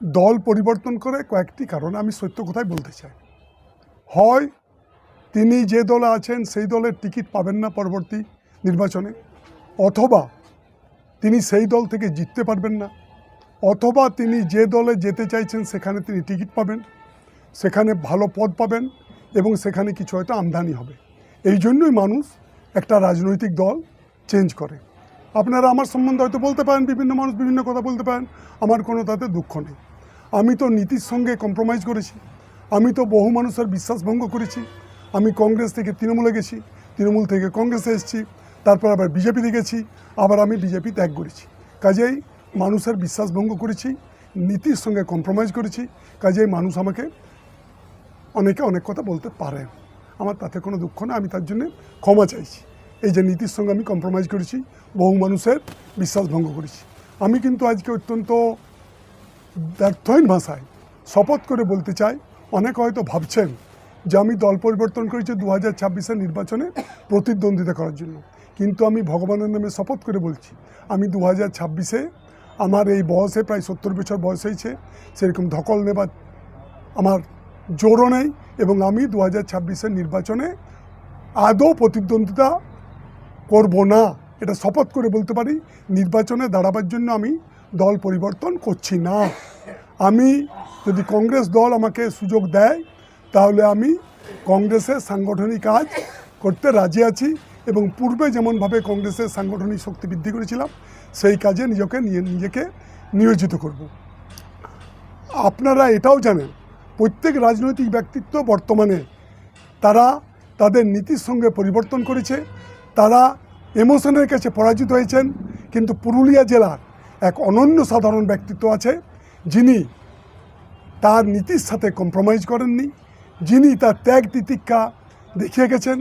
দল পরিবর্তন করে কয়েকটি কারণে আমি সত্য কথাই বলতে চাই। হয় তিনি যে দলে আছেন সেই দলের টিকিট পাবেন না পরবর্তী নির্বাচনে, অথবা তিনি সেই দল থেকে জিততে পারবেন না, অথবা তিনি যে দলে যেতে চাইছেন সেখানে তিনি টিকিট পাবেন, সেখানে ভালো পদ পাবেন এবং সেখানে কিছু হয়তো আমদানি হবে। এই জন্যই মানুষ একটা রাজনৈতিক দল চেঞ্জ করে। আপনারা আমার সম্বন্ধে হয়তো বলতে পারেন, বিভিন্ন মানুষ বিভিন্ন কথা বলতে পারেন, আমার কোনো তাতে দুঃখ নেই। আমি তো নীতির সঙ্গে কম্প্রোমাইজ করেছি। আমি তো বহু মানুষের বিশ্বাস ভঙ্গ করেছি। আমি কংগ্রেস থেকে তৃণমূলে গেছি, তৃণমূল থেকে কংগ্রেসে এসেছি, তারপর আবার বিজেপিতে গেছি, আবার আমি বিজেপি ত্যাগ করেছি। কাজেই মানুষের বিশ্বাস ভঙ্গ করেছি, নীতির সঙ্গে কম্প্রোমাইজ করেছি, কাজেই মানুষ আমাকে অনেকে অনেক কথা বলতে পারে। আমার তাতে কোনো দুঃখ না, আমি তার জন্য ক্ষমা চাইছি। এই যে নীতির সঙ্গে আমি কম্প্রোমাইজ করেছি, বহু মানুষের বিশ্বাস ভঙ্গ করেছি। আমি কিন্তু আজকে অত্যন্ত ব্যর্থহীন ভাষায় শপথ করে বলতে চাই, অনেকে হয়তো ভাবছেন যে আমি দল পরিবর্তন করেছি দু হাজার ছাব্বিশের নির্বাচনে প্রতিদ্বন্দ্বিতা করার জন্য। কিন্তু আমি ভগবানের নামে শপথ করে বলছি, আমি দু হাজার ছাব্বিশে আমার এই বয়সে প্রায় সত্তর বছর বয়স হয়েছে, সেরকম ধকল নেবার আমার জোরও নেই এবং আমি দু হাজার ছাব্বিশের নির্বাচনে আদৌ প্রতিদ্বন্দ্বিতা করব না। এটা শপথ করে বলতে পারি, নির্বাচনে দাঁড়াবার জন্য আমি দল পরিবর্তন করছি না। আমি যদি কংগ্রেস দল আমাকে সুযোগ দেয়, তাহলে আমি কংগ্রেসের সাংগঠনিক কাজ করতে রাজি আছি এবং পূর্বে যেমনভাবে কংগ্রেসের সাংগঠনিক শক্তি বৃদ্ধি করেছিলাম, সেই কাজে নিজেকে নিজেকে নিয়োজিত করব। আপনারা এটাও জানেন, প্রত্যেক রাজনৈতিক ব্যক্তিত্ব বর্তমানে তারা তাদের নীতির সঙ্গে পরিবর্তন করেছে, তারা এমোশনের কাছে পরাজিত হয়েছেন, কিন্তু পুরুলিয়া জেলার এক অনন্য সাধারণ ব্যক্তিত্ব আছে, যিনি তার নীতির সাথে কম্প্রোমাইজ করেননি, যিনি তার ত্যাগ তিতিক্ষা দেখিয়ে গেছেন,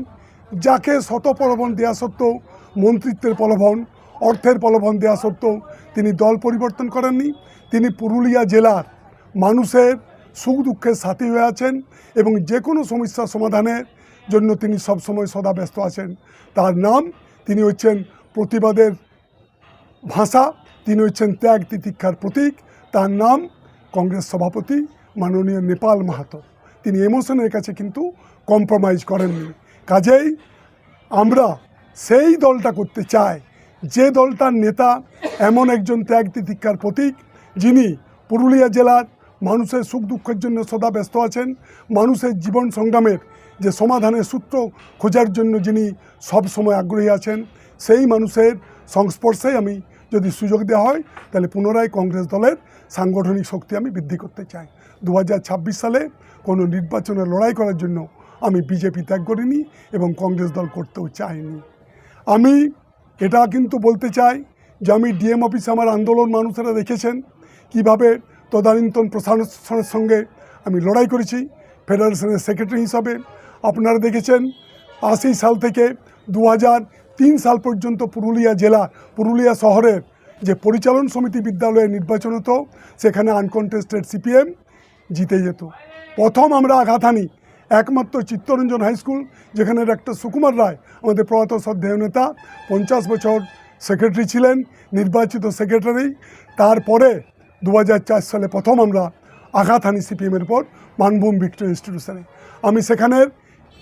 যাকে শত প্রলোভন দেওয়া সত্ত্বেও মন্ত্রিত্বের প্রলোভন অর্থের প্রলোভন দেওয়া সত্ত্বেও তিনি দল পরিবর্তন করেননি। তিনি পুরুলিয়া জেলার মানুষের সুখ দুঃখের সাথী হয়ে আছেন এবং যে কোনো সমস্যার সমাধানের জন্য তিনি সবসময় সদা ব্যস্ত আছেন। তার নাম তিনি হচ্ছেন প্রতিবাদের ভাষা। তিনি হচ্ছেন ত্যাগ তিতিক্ষার প্রতীক। তার নাম কংগ্রেস সভাপতি মাননীয় নেপাল মাহাতো। তিনি এমোশনের কাছে কিন্তু কম্প্রোমাইজ করেননি। কাজেই আমরা সেই দলটা করতে চাই। যে দলটার নেতা এমন একজন ত্যাগ তিতিক্ষার প্রতীক, যিনি পুরুলিয়া জেলার মানুষের সুখ দুঃখের জন্য সদা ব্যস্ত আছেন। মানুষের জীবন সংগ্রামের যে সমাধানের সূত্র খোঁজার জন্য যিনি সব সময় আগ্রহী আছেন, সেই মানুষের সংস্পর্শে আমি যদি সুযোগ দেওয়া হয়, তাহলে পুনরায় কংগ্রেস দলের সাংগঠনিক শক্তি আমি বৃদ্ধি করতে চাই। দু হাজার ছাব্বিশ সালে কোনো নির্বাচনে লড়াই করার জন্য আমি বিজেপি ত্যাগ করিনি এবং কংগ্রেস দল করতেও চাইনি। আমি এটা কিন্তু বলতে চাই যে আমি ডিএম অফিসে আমার আন্দোলন মানুষেরা দেখেছেন, কীভাবে তদানীন্তন প্রশাসনের সঙ্গে আমি লড়াই করেছি। ফেডারেশনের সেক্রেটারি হিসাবে আপনারা দেখেছেন, আশি সাল থেকে দু হাজার তিন সাল পর্যন্ত পুরুলিয়া জেলা, পুরুলিয়া শহরের যে পরিচালন সমিতি বিদ্যালয়ে নির্বাচন হতো, সেখানে আনকনটেস্টেড সিপিএম জিতে যেত। প্রথম আমরা আঘাত হানি, একমাত্র চিত্তরঞ্জন হাই স্কুল, যেখানে ডাক্তার সুকুমার রায়, আমাদের প্রয়াত শ্রদ্ধেয় নেতা, পঞ্চাশ বছর সেক্রেটারি ছিলেন, নির্বাচিত সেক্রেটারি। তারপরে দু হাজার চার সালে প্রথম আমরা আঘাত হানি সিপিএমের পর মানভূম ভিক্টোরিয়া ইনস্টিটিউশনে। আমি সেখানের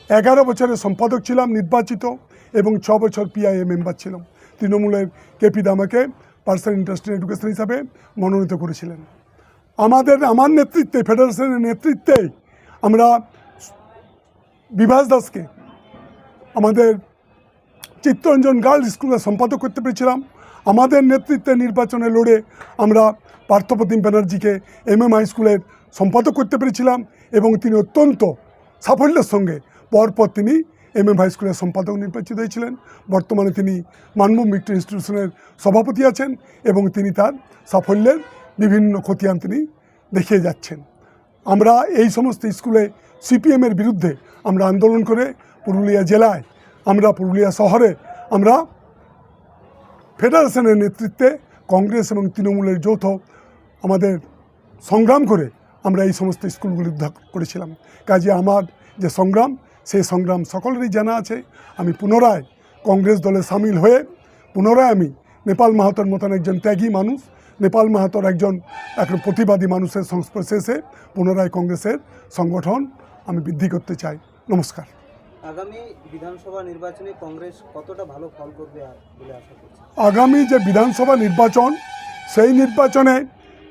এগারো বছরের সম্পাদক ছিলাম, নির্বাচিত। এবং ছ বছর পিআইএ মেম্বার ছিলাম। তৃণমূলের কেপি দামাকে পার্সোনাল ইন্টারেস্ট ইন এডুকেশন হিসাবে মনোনীত করেছিলেন। আমাদের, আমার নেতৃত্বে ফেডারেশনের নেতৃত্বে আমরা বিভাস দাসকে আমাদের চিত্তরঞ্জন গার্লস স্কুলের সম্পাদক করতে পেরেছিলাম। আমাদের নেতৃত্বে নির্বাচনে লড়ে আমরা পার্থপ্রতিম ব্যানার্জিকে এম এম হাই স্কুলের সম্পাদক করতে পেরেছিলাম এবং তিনি অত্যন্ত সাফল্যের সঙ্গে পরপর তিনি এম এম হাই স্কুলের সম্পাদক নির্বাচিত হয়েছিলেন। বর্তমানে তিনি মানভূম ভিক্টর ইনস্টিটিউশনের সভাপতি আছেন এবং তিনি তার সাফল্যের বিভিন্ন খতিয়ান তিনি দেখিয়ে যাচ্ছেন। আমরা এই সমস্ত স্কুলে সিপিএমের বিরুদ্ধে আমরা আন্দোলন করে পুরুলিয়া জেলায়, আমরা পুরুলিয়া শহরে, আমরা ফেডারেশনের নেতৃত্বে কংগ্রেস এবং তৃণমূলের যৌথ আমাদের সংগ্রাম করে আমরা এই সমস্ত স্কুলগুলি উদ্ধার করেছিলাম। কাজে আমার যে সংগ্রাম সেই সংগ্রাম সকলেরই জানা আছে। আমি পুনরায় কংগ্রেস দলে সামিল হয়ে পুনরায় আমি নেপাল মাহাতোর মতন একজন ত্যাগী মানুষ নেপাল মাহাতোর একজন এখন প্রতিবাদী মানুষের সংস্পর্শে এসে পুনরায় কংগ্রেসের সংগঠন আমি বৃদ্ধি করতে চাই। নমস্কার। আগামী বিধানসভা নির্বাচনে কংগ্রেস কতটা ভালো ফল করবে বলে আশা করছি আগামী যে বিধানসভা নির্বাচন সেই নির্বাচনে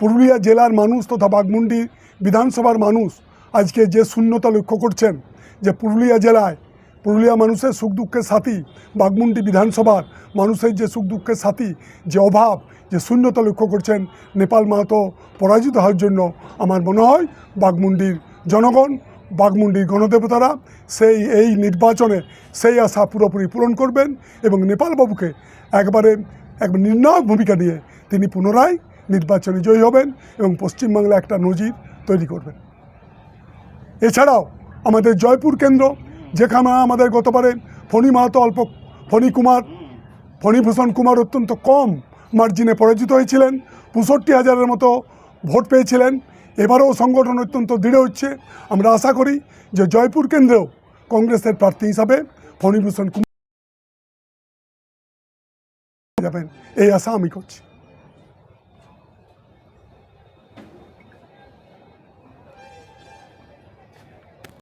পুরুলিয়া জেলার মানুষ তথা বাগমুন্ডি বিধানসভার মানুষ আজকে যে শূন্যতা লক্ষ্য করছেন যে পুরুলিয়া জেলায় পুরুলিয়া মানুষের সুখ দুঃখের সাথী বাগমুন্ডি বিধানসভার মানুষের যে সুখ দুঃখের সাথী, যে অভাব, যে শূন্যতা লক্ষ্য করছেন নেপাল মাহাতো পরাজিত হওয়ার জন্য আমার মনে হয় বাগমুন্ডির জনগণ বাগমুন্ডির গণদেবতারা সেই এই নির্বাচনে সেই আশা পুরোপুরি পূরণ করবেন এবং নেপালবাবুকে একবারে এক নির্ণায়ক ভূমিকা নিয়ে তিনি পুনরায় নির্বাচনে জয়ী হবেন এবং পশ্চিমবাংলা একটা নজির তৈরি করবেন। এছাড়াও আমাদের জয়পুর কেন্দ্র, যেখানে আমাদের গতবারে ফণি মাহাতো অল্প, ফণি কুমার ফণিভূষণ কুমার অত্যন্ত কম মার্জিনে পরাজিত হয়েছিলেন। পঁয়ষট্টি হাজারের মতো ভোট পেয়েছিলেন। এবারেও সংগঠন অত্যন্ত দৃঢ় হচ্ছে। আমরা আশা করি যে জয়পুর কেন্দ্রেও কংগ্রেসের প্রার্থী হিসাবে ফণিভূষণ কুমার যাবেন। এই আশা আমি করছি।